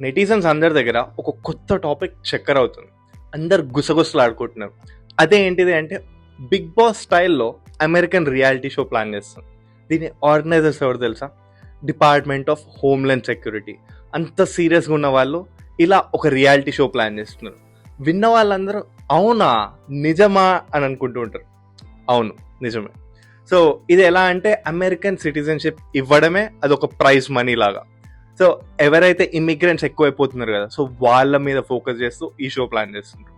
Netizens అందరి దగ్గర ఒక కొత్త టాపిక్ చక్కర్ అవుతుంది. అందరు గుసగుసలు ఆడుకుంటున్నారు. అదే ఏంటిది అంటే బిగ్ బాస్ స్టైల్లో అమెరికన్ రియాలిటీ షో ప్లాన్ చేస్తుంది. దీని ఆర్గనైజర్స్ ఎవరు తెలుసా? Department of homeland security. అంత సీరియస్గా ఉన్న వాళ్ళు ఇలా ఒక రియాలిటీ షో ప్లాన్ చేస్తున్నారు. విన్న వాళ్ళందరూ అవునా? నిజమా? అని అనుకుంటూ ఉంటారు. అవును నిజమే. సో ఇది ఎలా అంటే అమెరికన్ సిటిజన్షిప్ ఇవ్వడమే అది ఒక ప్రైజ్ మనీ లాగా సో ఎవరైతే ఇమ్మిగ్రెంట్స్ ఎక్కువైపోతున్నారు కదా సో వాళ్ళ మీద ఫోకస్ చేస్తూ ఈ షో ప్లాన్ చేస్తున్నారు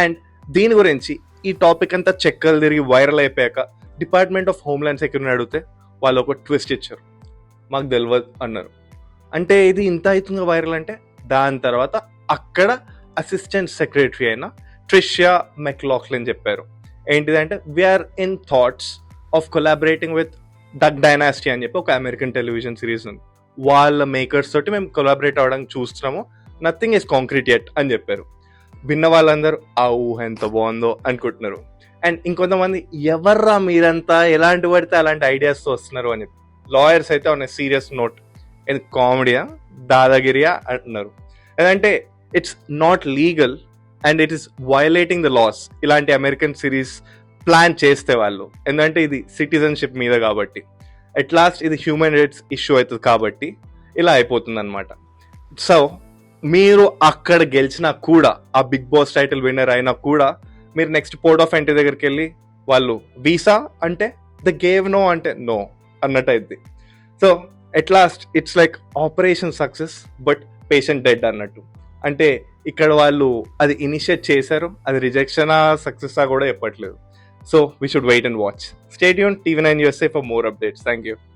అండ్ దీని గురించి ఈ టాపిక్ అంతా చెక్కలు తిరిగి వైరల్ అయిపోయాక డిపార్ట్మెంట్ ఆఫ్ హోమ్లాండ్ సెక్యూరిటీ అడిగితే వాళ్ళు ఒక ట్విస్ట్ ఇచ్చారు. మాకు తెలియదు అన్నారు. అంటే ఇది ఇంత అవుతుందో వైరల్ అంటే దాని తర్వాత అక్కడ అసిస్టెంట్ సెక్రటరీ అయిన ట్రిషియా మెక్లాక్లిన్ చెప్పారు. ఏంటిదంటే we're in thoughts of collaborating with Duck Dynasty అని చెప్పి ఒక అమెరికన్ టెలివిజన్ సిరీస్ ఉంది. వాళ్ళ మేకర్స్ తోటి మేము కొలాబరేట్ అవ్వడానికి చూస్తున్నాము. నథింగ్ ఇస్ కాంక్రీట్ ఎట్ అని చెప్పారు. విన్న వాళ్ళందరూ ఆ ఊహ ఎంత బాగుందో అనుకుంటున్నారు. అండ్ ఇంకొంతమంది ఎవర్రా మీరంతా? ఎలాంటి పడితే అలాంటి ఐడియాస్తో వస్తున్నారు అని చెప్పి. లాయర్స్ అయితే ఉన్న సీరియస్ నోట్ ఇది కామెడీయా దాదాగిరియా అంటున్నారు. ఎందుకంటే it's not legal and it is violating the laws ఇలాంటి అమెరికన్ సిరీస్ ప్లాన్ చేస్తే వాళ్ళు. ఎందుకంటే ఇది సిటిజన్షిప్ మీద కాబట్టి. అట్ లాస్ట్ ఇది హ్యూమన్ రైట్స్ ఇష్యూ అవుతుంది కాబట్టి ఇలా అయిపోతుంది అనమాట సో మీరు అక్కడ గెలిచినా కూడా ఆ బిగ్ బాస్ టైటిల్ విన్నర్ అయినా కూడా మీరు నెక్స్ట్ పోర్ట్ ఆఫ్ ఎంట్రీ దగ్గరికి వెళ్ళి వాళ్ళు వీసా అంటే ద గేవ్ నో అంటే నో అన్నట్టు అయింది so at last it's like operation success but patient dead అన్నట్టు. అంటే ఇక్కడ వాళ్ళు అది ఇనిషియేట్ చేశారు అది రిజెక్షనా సక్సెసా కూడా చెప్పట్లేదు. So we should wait and watch. Stay tuned, TV9 USA, for more updates. Thank you.